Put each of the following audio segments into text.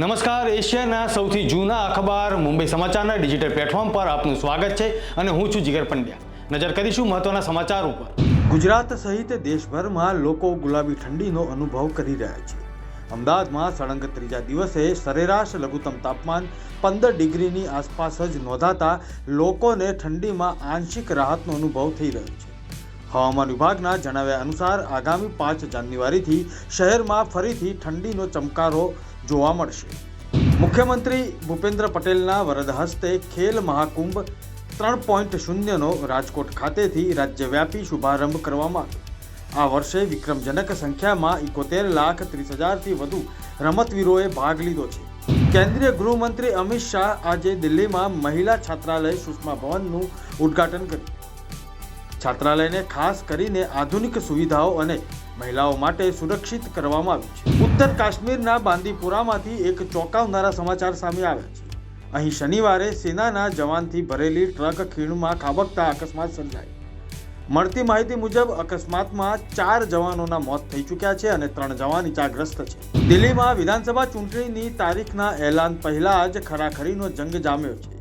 નમસ્કાર, એશિયાના સૌથી જૂના અખબાર મુંબઈ સમાચારના ડિજિટલ પ્લેટફોર્મ પર આપનું સ્વાગત છે અને હું છું જીગર પંડ્યા. નજર કરીશું મહત્વના સમાચાર ઉપર ગુજરાત સહિત દેશભરમાં લોકો ગુલાબી ઠંડીનો અનુભવ કરી રહ્યા છે. અમદાવાદમાં સળંગ ત્રીજા દિવસે સરેરાશ લઘુત્તમ તાપમાન પંદર ડિગ્રીની આસપાસ જ નોંધાતા લોકોને ઠંડીમાં આંશિક રાહતનો અનુભવ થઈ રહ્યો છે. હવામાન વિભાગના જણાવ્યા અનુસાર આગામી પાંચ જાન્યુઆરીથી શહેરમાં ફરીથી ઠંડીનો ચમકારો જોવા મળશે. મુખ્યમંત્રી ભૂપેન્દ્ર પટેલના વરદ હસ્તે ખેલ મહાકુંભ ત્રણ પોઈન્ટ શૂન્યનો રાજકોટ ખાતેથી રાજ્યવ્યાપી શુભારંભ કરવામાં આવ્યો. આ વર્ષે વિક્રમજનક સંખ્યામાં એકોતેર લાખ ત્રીસ હજારથી વધુ રમતવીરોએ ભાગ લીધો છે. કેન્દ્રીય ગૃહમંત્રી અમિત શાહ આજે દિલ્હીમાં મહિલા છાત્રાલય સુષ્મા ભવનનું ઉદ્ઘાટન કર્યું. છાત્રાલયને ખાસ કરીને આધુનિક સુવિધાઓ અને મહિલાઓ માટે સુરક્ષિત કરવામાં આવ્યું છે. ઉત્તર કાશ્મીરના બાંદીપુરામાંથી એક ચોંકાવનારા સમાચાર સામે આવ્યા છે. અહીં શનિવારે સેનાના જવાનથી ભરેલી ટ્રક ખીણમાં ખાબકતા અકસ્માત સર્જાયો. મળતી માહિતી મુજબ અકસ્માતમાં ચાર જવાનોના મોત થઈ ચૂક્યા છે અને ત્રણ જવાન ઇજાગ્રસ્ત છે. દિલ્હીમાં વિધાનસભા ચૂંટણીની તારીખના એલાન પહેલા જ ખરાખરીનો જંગ જામ્યો છે.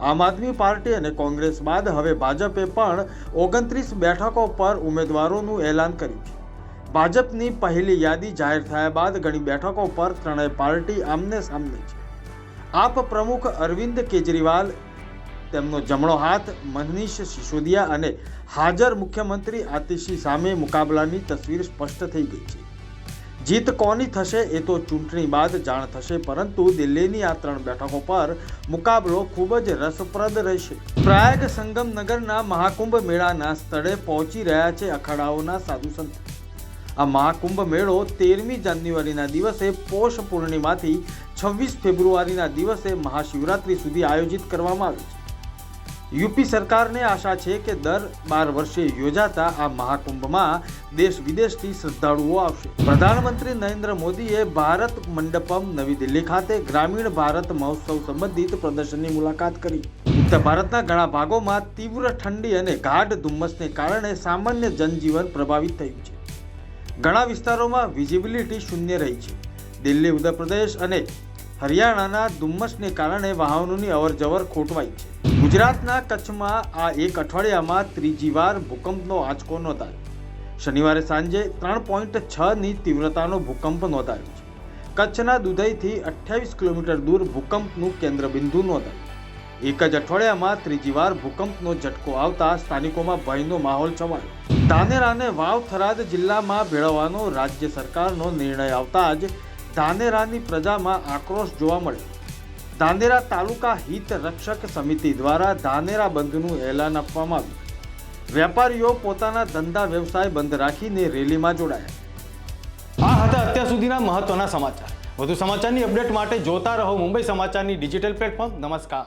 આમ આદમી પાર્ટી અને કોંગ્રેસ બાદ હવે ભાજપે પણ ઓગણત્રીસ બેઠકો પર ઉમેદવારોનું એલાન કર્યું છે. ભાજપની પહેલી યાદી જાહેર થયા બાદ ઘણી બેઠકો પર ત્રણેય પાર્ટી આમને સામને છે. આપ પ્રમુખ અરવિંદ કેજરીવાલ, તેમનો જમણો હાથ મનીષ સિસોદિયા અને હાજર મુખ્યમંત્રી આતિશી સામે મુકાબલાની તસવીર સ્પષ્ટ થઈ ગઈ છે. જીત કોની થશે એ તો ચૂંટણી બાદ જાણ થશે, પરંતુ દિલ્હીની આ ત્રણ બેઠકો પર મુકાબલો ખૂબ જ રસપ્રદ રહેશે. પ્રયાગ સંગમનગરના મહાકુંભ મેળાના સ્થળે પહોંચી રહ્યા છે અખાડાઓના સાધુ સંતો. આ મહાકુંભ મેળો તેરમી જાન્યુઆરીના દિવસે પોષ પૂર્ણિમાથી છવ્વીસ ફેબ્રુઆરીના દિવસે મહાશિવરાત્રી સુધી આયોજિત કરવામાં આવે છે. યુપી સરકારને આશા છે કે દર બાર વર્ષે યોજાતા આ મહાકુંભમાં દેશ વિદેશથી શ્રદ્ધાળુઓ આવશે. પ્રધાનમંત્રી નરેન્દ્ર મોદીએ ભારત મંડપમ નવી દિલ્હી ખાતે ગ્રામીણ ભારત મહોત્સવ સંબંધિત પ્રદર્શનની મુલાકાત કરી. ઉત્તર ભારતના ઘણા ભાગોમાં તીવ્ર ઠંડી અને ગાઢ ધુમ્મસને કારણે સામાન્ય જનજીવન પ્રભાવિત થયું છે. ઘણા વિસ્તારોમાં વિઝિબિલિટી શૂન્ય રહી છે. દિલ્હી, ઉત્તરપ્રદેશ અને હરિયાણાના ધુમ્મસને કારણે વાહનોની અવરજવર ખોટવાઈ છે. ગુજરાતના કચ્છમાં આ એક અઠવાડિયામાં ત્રીજી વાર ભૂકંપનો આંચકો નોંધાયો. શનિવારે સાંજે ત્રણ પોઈન્ટ છની તીવ્રતાનો ભૂકંપ નોંધાયો છે. કચ્છના દુધઈથી અઠ્યાવીસ કિલોમીટર દૂર ભૂકંપનું કેન્દ્રબિંદુ નોંધાયું. એક જ અઠવાડિયામાં ત્રીજી વાર ભૂકંપનો ઝટકો આવતા સ્થાનિકોમાં ભયનો માહોલ છવાયો. ધાનેરાને વાવ થરાદ જિલ્લામાં ભેળવવાનો રાજ્ય સરકારનો નિર્ણય આવતા જ ધાનેરાની પ્રજામાં આક્રોશ જોવા મળ્યો. ધાનેરા તાલુકા હિત રક્ષક સમિતિ દ્વારા ધાનેરા બંધનું એલાન આપવામાં આવ્યું. વેપારીઓ પોતાના ધંધા વ્યવસાય બંધ રાખીને રેલીમાં જોડાયા. આ હતા અત્યાર સુધીના મહત્વના સમાચાર. વધુ સમાચારની અપડેટ માટે જોતા રહો મુંબઈ સમાચારની ડિજિટલ પ્લેટફોર્મ. નમસ્કાર.